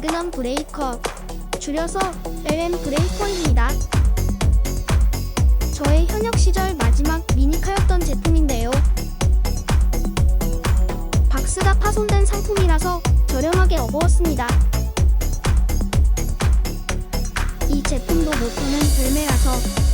매그넘 브레이커 줄여서 LM 브레이커입니다. 저의 현역 시절 마지막 미니카였던 제품인데요. 박스가 파손된 상품이라서 저렴하게 업어왔습니다. 이 제품도 모터는 별매라서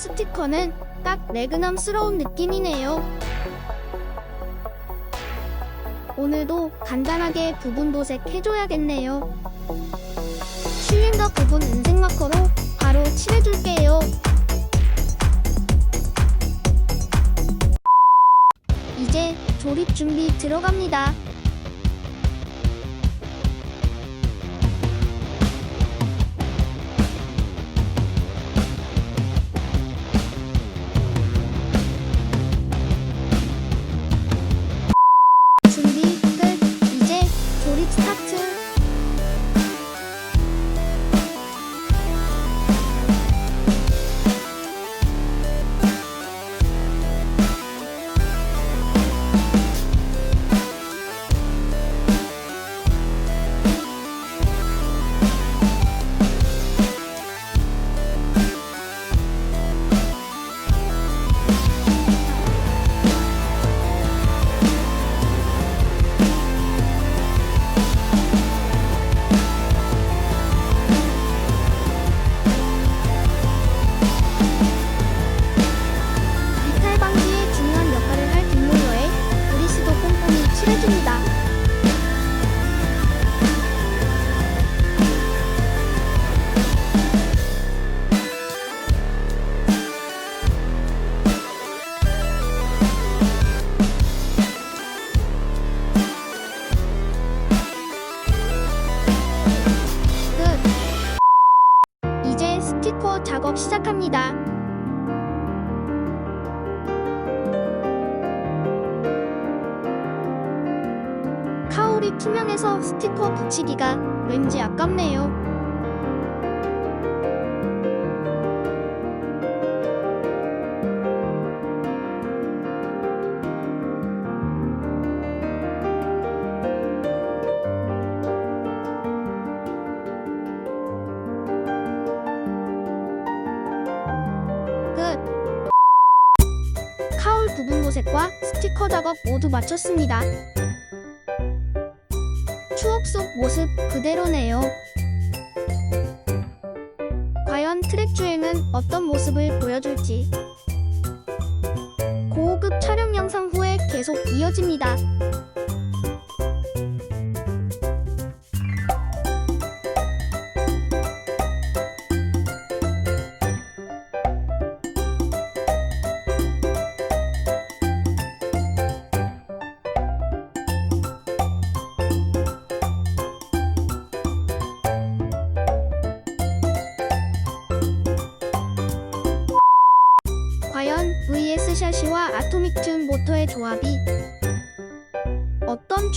스티커는 딱 매그넘스러운 느낌이네요. 오늘도 간단하게 부분 도색 해줘야겠네요. 실린더 부분 은색 마커로 바로 칠해줄게요. 이제 조립 준비 들어갑니다. 투명해서 스티커 붙이기가 왠지 아깝네요. 끝. 카울 부분 도색과 스티커 작업 모두 마쳤습니다. 추억 속 모습 그대로네요. 과연 트랙 주행은 어떤 모습을 보여줄지. 고급 촬영 영상 후에 계속 이어집니다.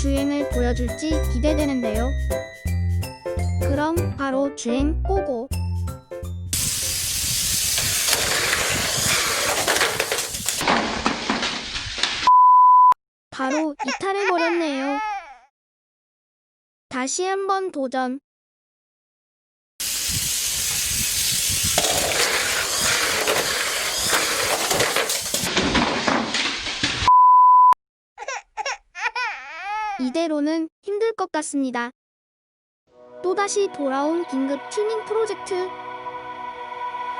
주행을 보여줄지 기대되는데요. 그럼 바로 주행 고고! 바로 이탈해버렸네요. 다시 한번 도전. 이대로는 힘들 것 같습니다. 또다시 돌아온 긴급 튜닝 프로젝트.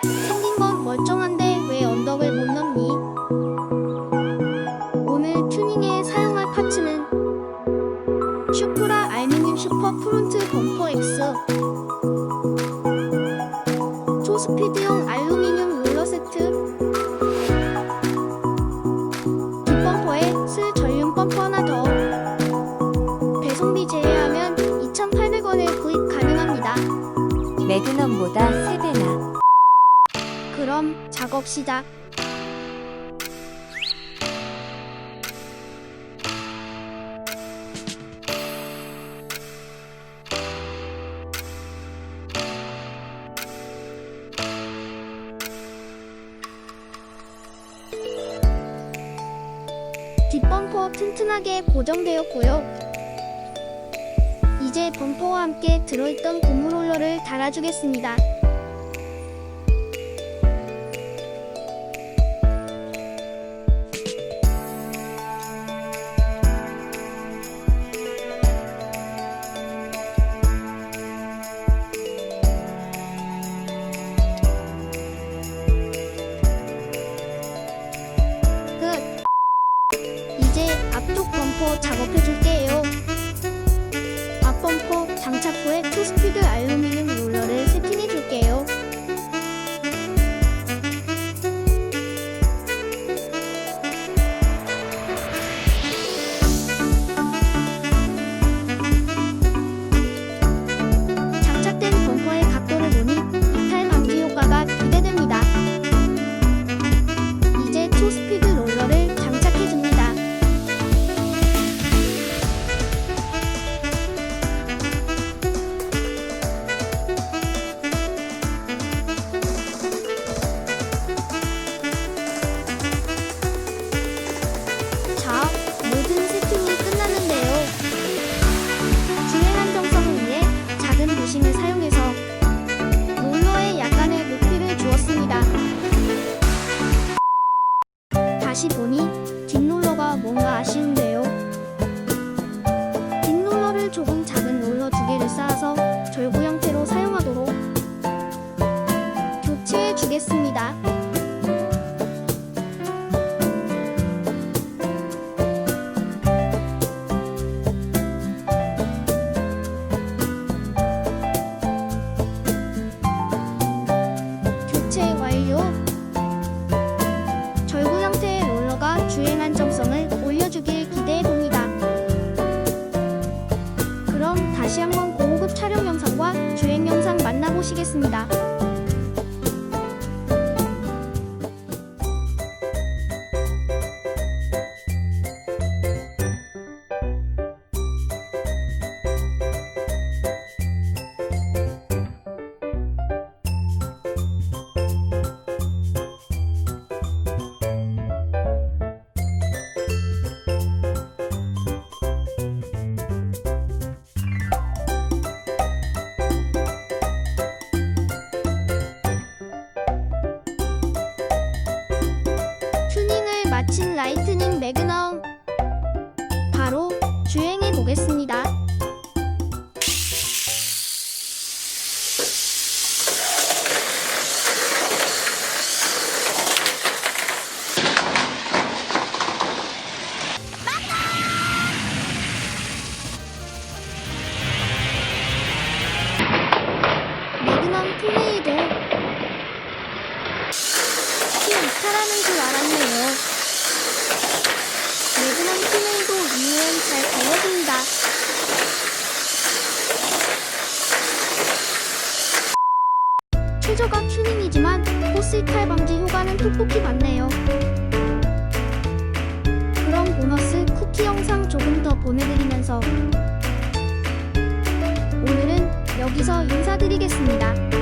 생긴 건 멀쩡한데 왜 언덕을 매그넘보다 3배나. 그럼 작업 시작. 뒷범퍼 튼튼하게 고정되었고요. 이제 범퍼와 함께 들어있던 고무 롤러를 달아주겠습니다. 끝. 이제 앞쪽 범퍼 작업해 줄게요. 앞 범퍼 장착 후에 투스피드 알루미늄 롤러를 세팅 다시 보니 다시 한번 고급 촬영 영상과 주행 영상 만나보시겠습니다. 튜닝을 이탈 방지 효과는 톡톡히 받네요. 그럼 보너스 쿠키 영상 조금 더 보내드리면서 오늘은 여기서 인사드리겠습니다.